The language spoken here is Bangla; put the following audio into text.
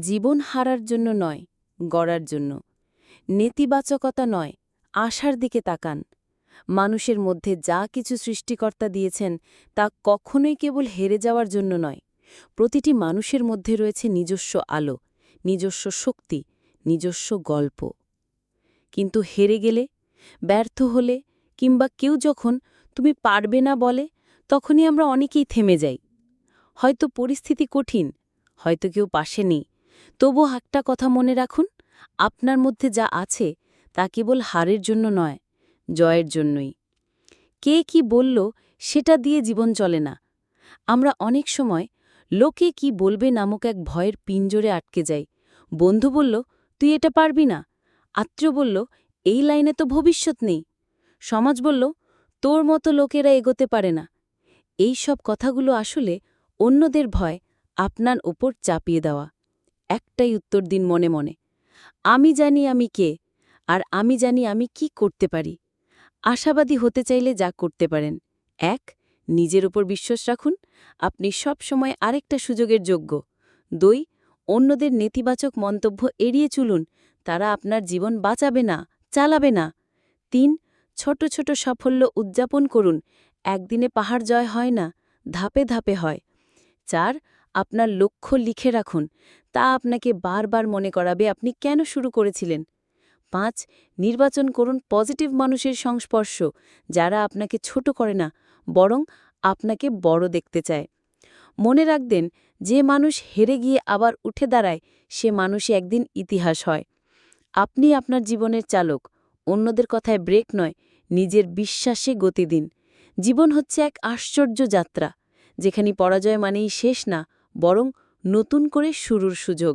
জীবন হারার জন্য নয়, গড়ার জন্য। নেতিবাচকতা নয়, আশার দিকে তাকান। মানুষের মধ্যে যা কিছু সৃষ্টিকর্তা দিয়েছেন, তা কখনোই কেবল হেরে যাওয়ার জন্য নয়। প্রতিটি মানুষের মধ্যে রয়েছে নিজস্ব আলো, নিজস্ব শক্তি, নিজস্ব গল্প। কিন্তু হেরে গেলে, ব্যর্থ হলে, কিংবা কেউ যখন তুমি পারবে না বলে, তখনই আমরা অনেকেই থেমে যাই। হয়তো পরিস্থিতি কঠিন, হয়তো কেউ পাশে নেই। তবু একটা কথা মনে রাখুন, আপনার মধ্যে যা আছে তা কেবল হারের জন্য নয়, জয়ের জন্যই। কে কি বলল সেটা দিয়ে জীবন চলে না। আমরা অনেক সময় লোকে কি বলবে নামক এক ভয়ের পিঞ্জরে আটকে যাই। বন্ধু বলল, তুই এটা পারবি না। আত্মীয় বলল, এই লাইনে তো ভবিষ্যৎ নেই। সমাজ বলল, তোর মতো লোকেরা এগোতে পারে না। এই সব কথাগুলো আসলে অন্যদের ভয় আপনার ওপর চাপিয়ে দেওয়া। একটাই উত্তর দিন মনে মনে। আমি জানি আমি কে, আর আমি জানি আমি কি করতে পারি। আশাবাদী হতে চাইলে যা করতে পারেন। এক, নিজের ওপর বিশ্বাস রাখুন। আপনি সব সময় আরেকটা সুযোগের যোগ্য। দুই, অন্যদের নেতিবাচক মন্তব্য এড়িয়ে চলুন। তারা আপনার জীবন বাঁচাবে না, চালাবে না। তিন, ছোট ছোট সাফল্য উদযাপন করুন। একদিনে পাহাড় জয় হয় না, ধাপে ধাপে হয়। চার আপনার লক্ষ্য লিখে রাখুন, তা আপনাকে বারবার মনে করাবে আপনি কেন শুরু করেছিলেন। পাঁচ, নির্বাচন করুন পজিটিভ মানুষের সংস্পর্শ, যারা আপনাকে ছোট করে না, বরং আপনাকে বড় দেখতে চায়। মনে রাখবেন, যে মানুষ হেরে গিয়ে আবার উঠে দাঁড়ায়, সে মানুষই একদিন ইতিহাস হয়। আপনি আপনার জীবনের চালক, অন্যদের কথায় ব্রেক নয়, নিজের বিশ্বাসে গতি দিন। জীবন হচ্ছে এক আশ্চর্য যাত্রা, যেখানে পরাজয় মানেই শেষ না বরং নতুন করে শুরুর সুযোগ।